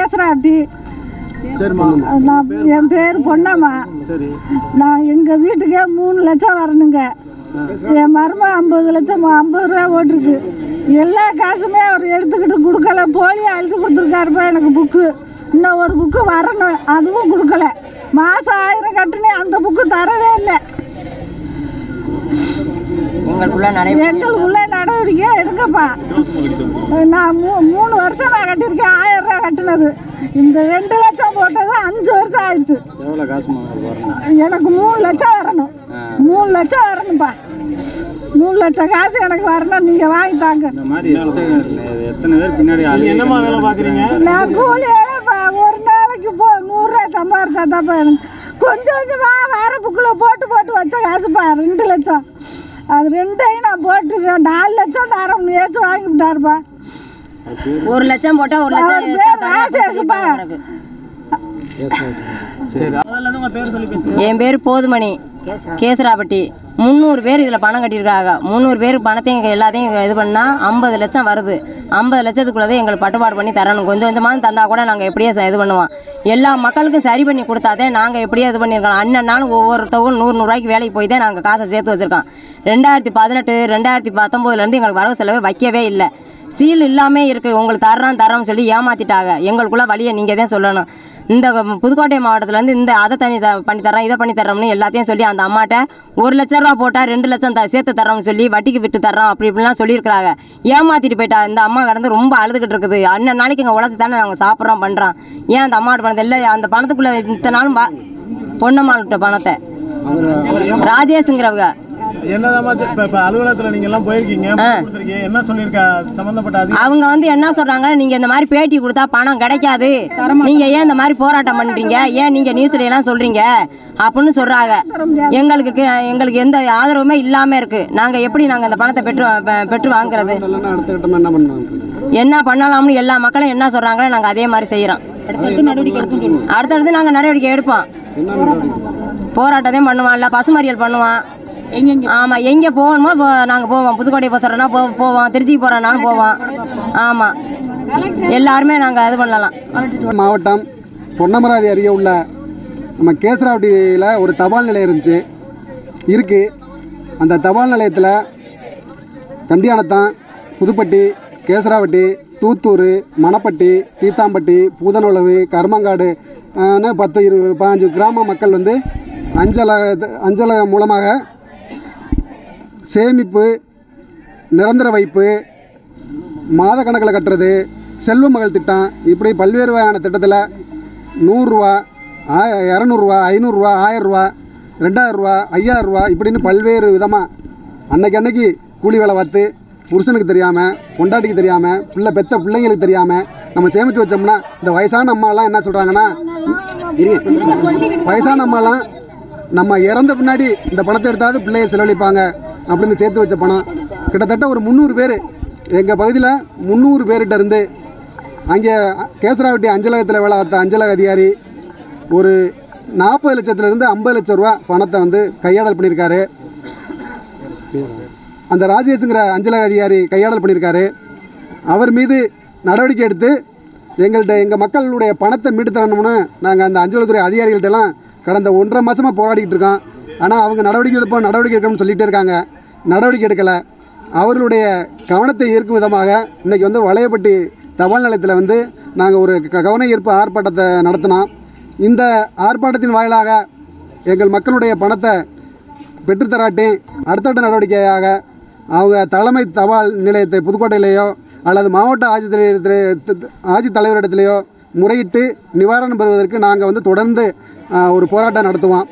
கேசராட்டி சரிம்மா நான் என் பேர் பொன்னம்மா. சரி. நான் எங்கள் வீட்டுக்கே மூணு லட்சம் வரணுங்க. என் மரும ஐம்பது லட்சம் ஐம்பது ரூபா ஓட்டிருக்கு. எல்லா காசுமே அவர் எடுத்துக்கிட்டு கொடுக்கல. போலியாக எழுதி கொடுத்துருக்காருப்பா எனக்கு புக்கு இன்னும் ஒரு புக்கு வரணும். அதுவும் கொடுக்கல. மாதம் ஆயிரம் கட்டுனே அந்த புக்கு தரவே இல்லை. எங்களுக்குள்ள நடவடிக்கை எடுங்கப்பா. நான் மூ மூணு வருஷம் நான் கட்டியிருக்கேன் ஆயிரம் ரூபா கட்டினது. இந்த ரெண்டு லட்சம் போட்டது அஞ்சு வருஷம் ஆயிடுச்சு. எனக்கு மூணு லட்சம் வரணும். மூணு லட்சம் வரணும்ப்பா. மூணு லட்சம் காசு எனக்கு வரணும் நீங்கள் வாங்கி தாங்க. நான் கூலி வேலைப்பா ஒரு நாளைக்கு போ நூறுரூவா சம்பாரிச்சாதாப்பா எனக்கு. கொஞ்சம் கொஞ்சமாக வேற புக்கில் போட்டு போட்டு வச்ச காசுப்பா ரெண்டு லட்சம். அது ரெண்டையும் நான் போட்டு நாலு லட்சம் தரோம்னு ஏச்சு வாங்கிவிட்டாருப்பா. ஒரு லட்சம் போட்டா ஒரு லட்சம் பேர் என் பேர் போதுமணி. கேசராப்பட்டி. முந்நூறு பேர் இதில் பணம் கட்டியிருக்காங்க. முந்நூறு பேர் பணத்தையும் எல்லாத்தையும் இது பண்ணால் ஐம்பது லட்சம் வருது. ஐம்பது லட்சத்துக்குள்ளதே எங்களுக்கு பட்டுப்பாடு பண்ணி தரணும். கொஞ்சம் கொஞ்சமாக தந்தால் கூட நாங்கள் எப்படியே இது பண்ணுவோம். எல்லா மக்களுக்கும் சரி பண்ணி கொடுத்தாதே நாங்கள் எப்படியே இது பண்ணியிருக்கோம். அண்ணன்னாலும் ஒவ்வொருத்தவங்க நூறு நூறுரூவாய்க்கு வேலைக்கு போய் தான் நாங்கள் காசை சேர்த்து வச்சுருக்கோம். ரெண்டாயிரத்தி பதினெட்டு ரெண்டாயிரத்தி பத்தொம்போதுலேருந்து எங்களுக்கு வரவு செலவு வைக்கவே இல்லை. சீல் இல்லாமல் இருக்குது உங்களுக்கு தர்றோம் தரோம்னு சொல்லி ஏமாற்றிட்டாங்க எங்களுக்குள்ள வழியை நீங்கள் தான் சொல்லணும். இந்த புதுக்கோட்டை மாவட்டத்துலேருந்து இந்த அதை தனி த பண்ணி தரோம் இதை பண்ணி தரோம்னு எல்லாத்தையும் சொல்லி அந்த அம்மாட்ட ஒரு லட்ச ரூபா போட்டால் ரெண்டு லட்சம் த சேர்த்து தரோம்னு சொல்லி வட்டிக்கு விட்டு தர்றோம் அப்படி இப்படிலாம் சொல்லியிருக்கிறாங்க. ஏமாற்றிட்டு போயிட்டா. இந்த அம்மா கடந்து ரொம்ப அழுதுகிட்டு இருக்குது. அண்ணன் நாளைக்கு இங்கே உழைச்சி தானே நாங்கள் சாப்பிட்றோம் பண்ணுறோம் ஏன் அந்த அம்மாட்ட பணத்தை இல்லை அந்த பணத்துக்குள்ளே இத்தனை நாளும் வா பொண்ணம்மாள்கிட்ட பணத்தை? ராஜேஷுங்கிறவங்க. அவங்க வந்து என்ன சொல்றாங்க? நீங்க இந்த மாதிரி பேட்டி கொடுத்தா பணம் கிடைக்காது. நீங்க ஏன் இந்த மாதிரி போராட்டம் பண்றீங்க? ஏன் நீங்க நியூஸ்ல எல்லாம் சொல்றீங்க? அப்படின்னு சொல்றாங்க. எங்களுக்கு கி- எங்களுக்கு எந்த ஆதரவுமே இல்லாம இருக்கு. நாங்க எப்படி நாங்க இந்த பணத்தை பெற்று பெற்று வாங்குறது? என்ன பண்ணலாம் என்ன பண்ணலாம்னு எல்லா மக்களும் என்ன சொல்றாங்களோ நாங்க அதே மாதிரி செய்யறோம் அடுத்தடுத்து நாங்க நடவடிக்கை எடுப்போம். போராட்டத்தையும் பண்ணுவோம் இல்லை பசுமறியல் பண்ணுவோம் ஆமாம் எங்கே போகணுமோ போ நாங்கள் போவோம். புதுக்கோட்டை போகிறோன்னா போ போவோம். திருச்சிக்கு போகிறோன்னாலும் போவோம். ஆமாம் எல்லாருமே நாங்கள் இது பண்ணலாம். மாவட்டம் பொன்னமராதி அருகே உள்ள நம்ம கேசராவட்டியில் ஒரு தபால் நிலையம் இருந்துச்சு. இருக்குது அந்த தபால் நிலையத்தில் கண்டியானத்தான் புதுப்பட்டி கேசராவட்டி தூத்தூர் மணப்பட்டி தீத்தாம்பட்டி பூதனுளவு கருமங்காடு பத்து இரு பதினஞ்சு கிராம மக்கள் வந்து அஞ்சலக அஞ்சலகம் மூலமாக சேமிப்பு நிரந்தர வைப்பு மாத கணக்கில் கட்டுறது செல்வ மகள் திட்டம் இப்படி பல்வேறு வகையான திட்டத்தில் நூறுரூவா ஆ இரநூறுவா ஐநூறுரூவா ஆயரூவா ரெண்டாயிரரூவா ஐயாயிரரூவா இப்படின்னு பல்வேறு விதமாக அன்னைக்கு அன்னைக்கு கூலி வேலை பார்த்து புருஷனுக்கு தெரியாமல் பொண்டாட்டிக்கு தெரியாமல் பிள்ளை பெத்த பிள்ளைங்களுக்கு தெரியாமல் நம்ம சேமித்து வச்சோம்னா இந்த வயசான அம்மாலாம் என்ன சொல்கிறாங்கன்னா வயசான அம்மாலாம் நம்ம இறந்த பின்னாடி இந்த பணத்தை எடுத்தாவது பிள்ளைய செலவழிப்பாங்க. அப்படின்னு சேர்த்து வச்ச பணம். கிட்டத்தட்ட ஒரு முந்நூறு பேர். எங்கள் பகுதியில் முந்நூறு பேர்கிட்ட இருந்து அங்கே கேசராவட்டி அஞ்சலகத்தில் வேலை பார்த்த அஞ்சலக அதிகாரி ஒரு நாற்பது லட்சத்துலேருந்து ஐம்பது லட்சம் ரூபா பணத்தை வந்து கையாடல் பண்ணியிருக்காரு. அந்த ராஜேஷுங்கிற அஞ்சலக அதிகாரி கையாடல் பண்ணியிருக்காரு. அவர் மீது நடவடிக்கை எடுத்து எங்கள்கிட்ட எங்கள் மக்களுடைய பணத்தை மீட்டு தரணும்னு நாங்கள் அந்த அஞ்சலத்துறை அதிகாரிகள்ட்டெல்லாம் கடந்த ஒன்றரை மாதமாக போராடிக்கிட்டு இருக்கோம். ஆனால் அவங்க நடவடிக்கை எடுப்போம் நடவடிக்கை எடுக்கணும்னு சொல்லிகிட்டே இருக்காங்க. நடவடிக்கை எடுக்கலை. அவர்களுடைய கவனத்தை ஈர்க்கும் விதமாக இன்றைக்கி வந்து வளையப்பட்டி தபால் நிலையத்தில் வந்து நாங்கள் ஒரு க- கவன ஈர்ப்பு ஆர்ப்பாட்டத்தை நடத்தினோம். இந்த ஆர்ப்பாட்டத்தின் வாயிலாக எங்கள் மக்களுடைய பணத்தை பெற்றுத்தராட்டி அடுத்தடுத்த நடவடிக்கையாக அவங்க தலைமை தபால் நிலையத்தை புதுக்கோட்டையிலேயோ அல்லது மாவட்ட ஆட்சித்தலைவர் ஆட்சித்தலைவரிடத்திலேயோ முறையிட்டு நிவாரணம் பெறுவதற்கு நாங்கள் வந்து தொடர்ந்து ஒரு போராட்டம் நடத்துவோம்.